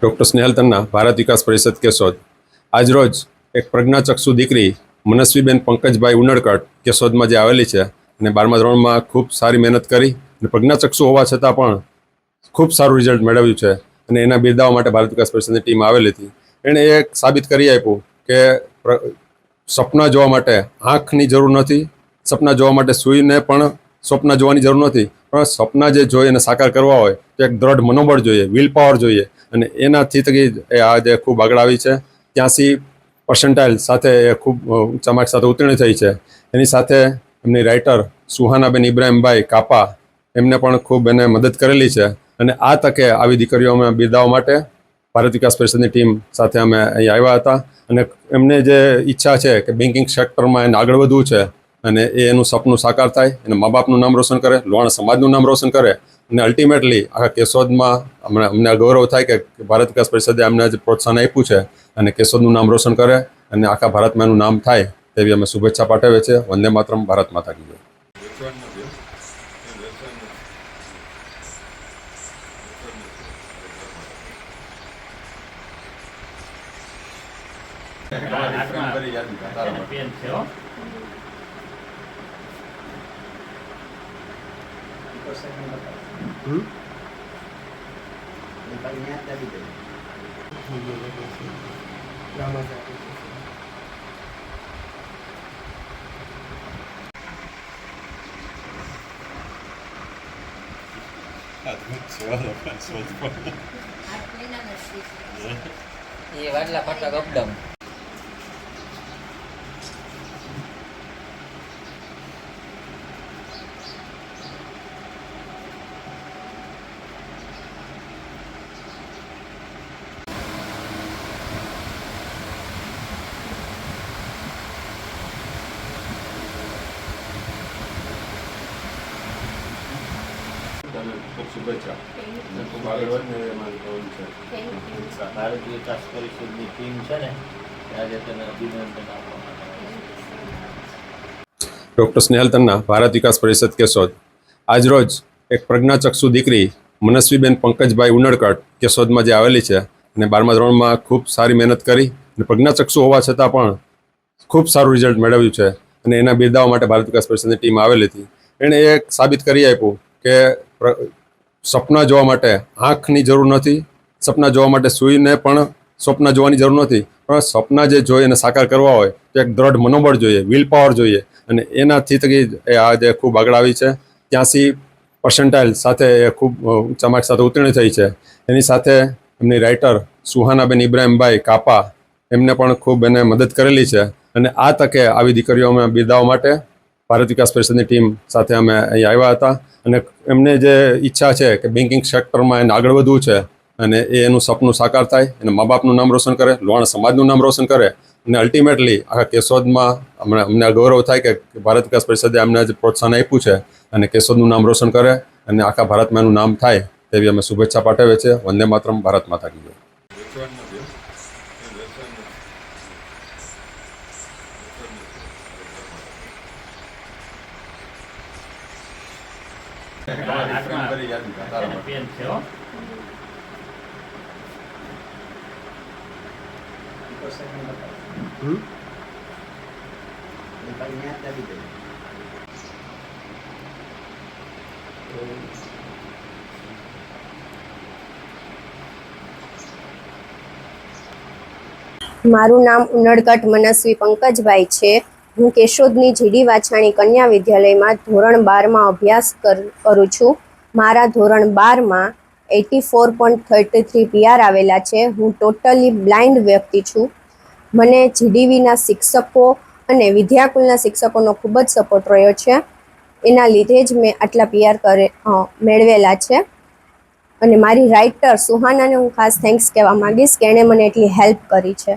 Doctor Snehal Tanna, Bharat Vikas Parishad Keshod. આજરોજ એક પ્રજ્ઞાચક્ષુ દીકરી, મનસ્વીબેન પંકજભાઈ ઉનડકટ, કેશોદમાં જે આવેલી છે અને બારમા ધોરણમાં ખૂબ સારી મહેનત કરી અને પ્રજ્ઞાચક્ષુ હોવા છતાં પણ ખૂબ સારું રિઝલ્ટ મેળવ્યું છે અને એના બિરદાવા માટે ભારત વિકાસ પરિષદની ટીમ આવેલી હતી. એણે એ સાબિત કરી આપ્યું કે સપના જોવા માટે આંખની જરૂર નથી, સપના જોવા માટે સૂઈને પણ સ્વપ્ન જોવાની જરૂર નથી, પણ સપના જે જોઈએ અને સાકાર કરવા હોય તો એક દ્રઢ મનોબળ જોઈએ વિલ પાવર જોઈએ. અને એનાથી એ આજે ખૂબ આગળ આવી છે ત્યાંસી પર્સન્ટાઇલ સાથે એ ખૂબ અ, સાથે ઉત્તીર્ણ થઈ છે. એની સાથે એમની રાઇટર સુહાનાબેન ઇબ્રાહીમભાઈ કાપા એમને પણ ખૂબ એને મદદ કરેલી છે. અને આ તકે આવી દીકરીઓ અમે બિરદાવવા માટે ભારત વિકાસ પરિષદની ટીમ સાથે અમે અહીં આવ્યા હતા. અને એમને જે ઈચ્છા છે કે બેન્કિંગ સેક્ટરમાં એને આગળ વધવું છે અને એ એનું સપનું સાકાર થાય અને મા બાપનું નામ રોશન કરે લોહાણા સમાજનું નામ રોશન કરે અને અલ્ટિમેટલી આખા કેશોદમાં અમને અમને ગૌરવ થાય કે ભારત વિકાસ પરિષદે અમને જે પ્રોત્સાહન આપ્યું છે અને કેશોદનું નામ રોશન કરે અને આખા ભારતમાં એનું નામ થાય તેવી અમે શુભેચ્છા પાઠવીએ છીએ. વંદે માતરમ, ભારત માતા કી જય. પેન છે હો એ વાટલા ફાટલા અપડાઉન ખૂબ શુભેચ્છા ખૂબ આગળ વધને એ મારું છે. ભારતીય વિકાસ પરિષદની ટીમ છે ને આજે તને અભિનંદન આપવા માટે ડૉક્ટર સ્નેહલ તન્ના ભારત વિકાસ પરિષદ કેશોદ. આજરોજ એક પ્રજ્ઞાચક્ષુ દીકરી મનસ્વીબેન પંકજભાઈ ઉનડકટ કેશોદમાં જે આવેલી છે અને બારમા ધોરણમાં ખૂબ સારી મહેનત કરી અને પ્રજ્ઞાચક્ષુ હોવા છતાં પણ ખૂબ સારું રિઝલ્ટ મેળવ્યું છે અને એના બિરદાવા માટે ભારત વિકાસ પરિષદની ટીમ આવેલી હતી. એણે એ સાબિત કરી આપ્યું કે સપના જોવા માટે આંખની જરૂર નથી, સપના જોવા માટે સૂઈને પણ સ્વપ્ન જોવાની જરૂર નથી. પણ સપના જે જોઈએ અને સાકાર કરવા હોય, તો એક દ્રઢ મનોબળ જોઈએ વિલ પાવર જોઈએ. અને એનાથી થકી એ આજે ખૂબ આગળ આવી છે, ત્યાંથી પર્સન્ટાઇલ સાથે એ ખૂબ ઊંચા માર્ક સાથે ઉત્તીર્ણ થઈ છે. એની સાથે એમની રાઇટર સુહાનાબેન ઇબ્રાહીમભાઈ કાપા એમને પણ ખૂબ એને મદદ કરેલી છે. અને આ તકે આવી દીકરીઓ અમે બિરદાવવા માટે ભારત વિકાસ પરિષદની ટીમ સાથે અમે અહીં આવ્યા હતા. અને એમને જે ઈચ્છા છે કે બેન્કિંગ સેક્ટરમાં એને આગળ વધવું છે અને એ એનું સપનું સાકાર થાય અને મા બાપનું નામ રોશન કરે, લોહાણા સમાજનું નામ રોશન કરે અને અલ્ટિમેટલી આખા કેશોદમાં અમને અમને ગૌરવ થાય કે ભારત વિકાસ પરિષદે અમને જે પ્રોત્સાહન આપ્યું છે અને કેશોદનું નામ રોશન કરે અને આખા ભારતમાં એનું નામ થાય તેવી અમે શુભેચ્છા પાઠવીએ છીએ. વંદે માતરમ, ભારત માતા કી જય પેન છે હો મારું નામ ઉનડકટ મનસ્વી પંકજભાઈ છે. હું કેશોદની જીડી વાછાણી કન્યા વિદ્યાલયમાં ધોરણ બારમાં અભ્યાસ કર- છું. મારા ધોરણ બારમાં eighty four point thirty three PR આવેલા છે. હું ટોટલી બ્લાઇન્ડ વ્યક્તિ છું. મને જીડીવીના શિક્ષકો અને વિદ્યાકુલના શિક્ષકોનો ખૂબ જ સપોર્ટ રહ્યો છે. એના લીધે જ મેં આટલા પીઆર કરે મેળવેલા છે. અને મારી રાઇટર સુહાનાને હું ખાસ થેન્ક્સ કહેવા માંગીશ કે એણે મને એટલી હેલ્પ કરી છે.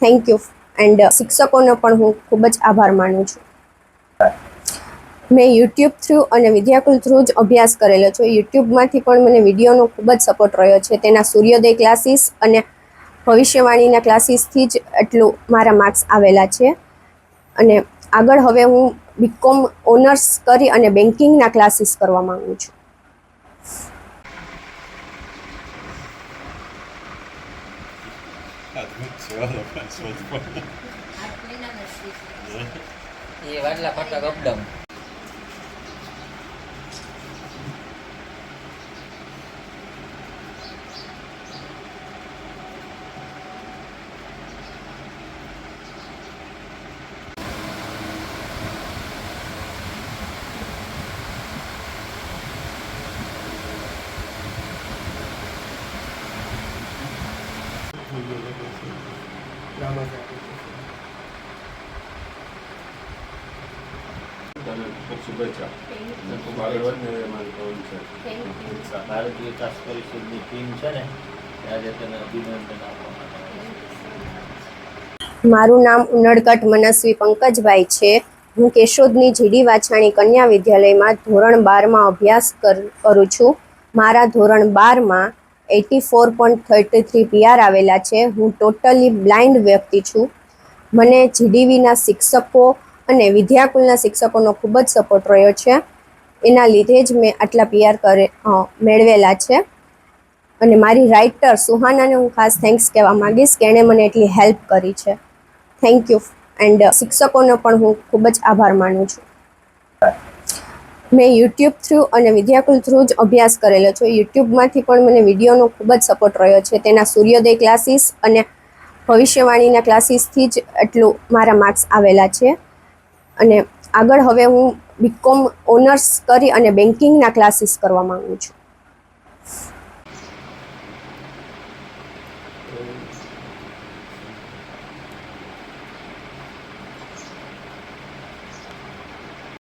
Thank you. એન્ડ શિક્ષકોનો પણ હું ખૂબ જ આભાર માનું છું. મેં યુટ્યુબ થ્રુ અને વિદ્યાકુલ થ્રુ જ અભ્યાસ કરેલો છે. યુટ્યુબમાંથી પણ મને વિડીયોનો ખૂબ જ સપોર્ટ રહ્યો છે. તેના સૂર્યોદય ક્લાસીસ અને ભવિષ્યવાણીના ક્લાસીસથી જ એટલું મારા માર્ક્સ આવેલા છે. અને આગળ હવે હું બીકોમ ઓનર્સ કરી અને બેન્કિંગના ક્લાસીસ કરવા માગું છું. એ વાટલા ફટક અપડાઉન મારી ભાવના છે ભારતીય વિકાસ છે મારું નામ ઉનડકટ મનસ્વી પંકજભાઈ છે. હું કેશોદની જીડી વાછાણી કન્યા વિદ્યાલયમાં ધોરણ બારમાં અભ્યાસ કરું છું. મારા ધોરણ બારમાં eighty four point thirty three PR આવેલા છે. હું ટોટલી બ્લાઇન્ડ વ્યક્તિ છું. મને જીડીવીના શિક્ષકો અને વિદ્યાકુલના શિક્ષકોનો ખૂબ જ સપોર્ટ રહ્યો છે. એના લીધે જ મેં આટલા પીઆર કરે મેળવેલા છે. અને મારી રાઇટર સુહાનાને હું ખાસ થેન્ક્સ કહેવા માંગીશ કે એણે મને એટલી હેલ્પ કરી છે. Thank you. એન્ડ શિક્ષકોનો પણ હું ખૂબ જ આભાર માનું છું. મેં યુટ્યુબ થ્રુ અને વિદ્યાકુલ થ્રુ જ અભ્યાસ કરેલો છે. યુટ્યુબમાંથી પણ મને વિડીયોનો ખૂબ જ સપોર્ટ રહ્યો છે. તેના સૂર્યોદય ક્લાસીસ અને ભવિષ્યવાણીના ક્લાસીસથી જ એટલું મારા માર્ક્સ આવેલા છે. અને આગળ હવે હું બીકોમ ઓનર્સ કરી અને બેન્કિંગના ક્લાસીસ કરવા માગું છું.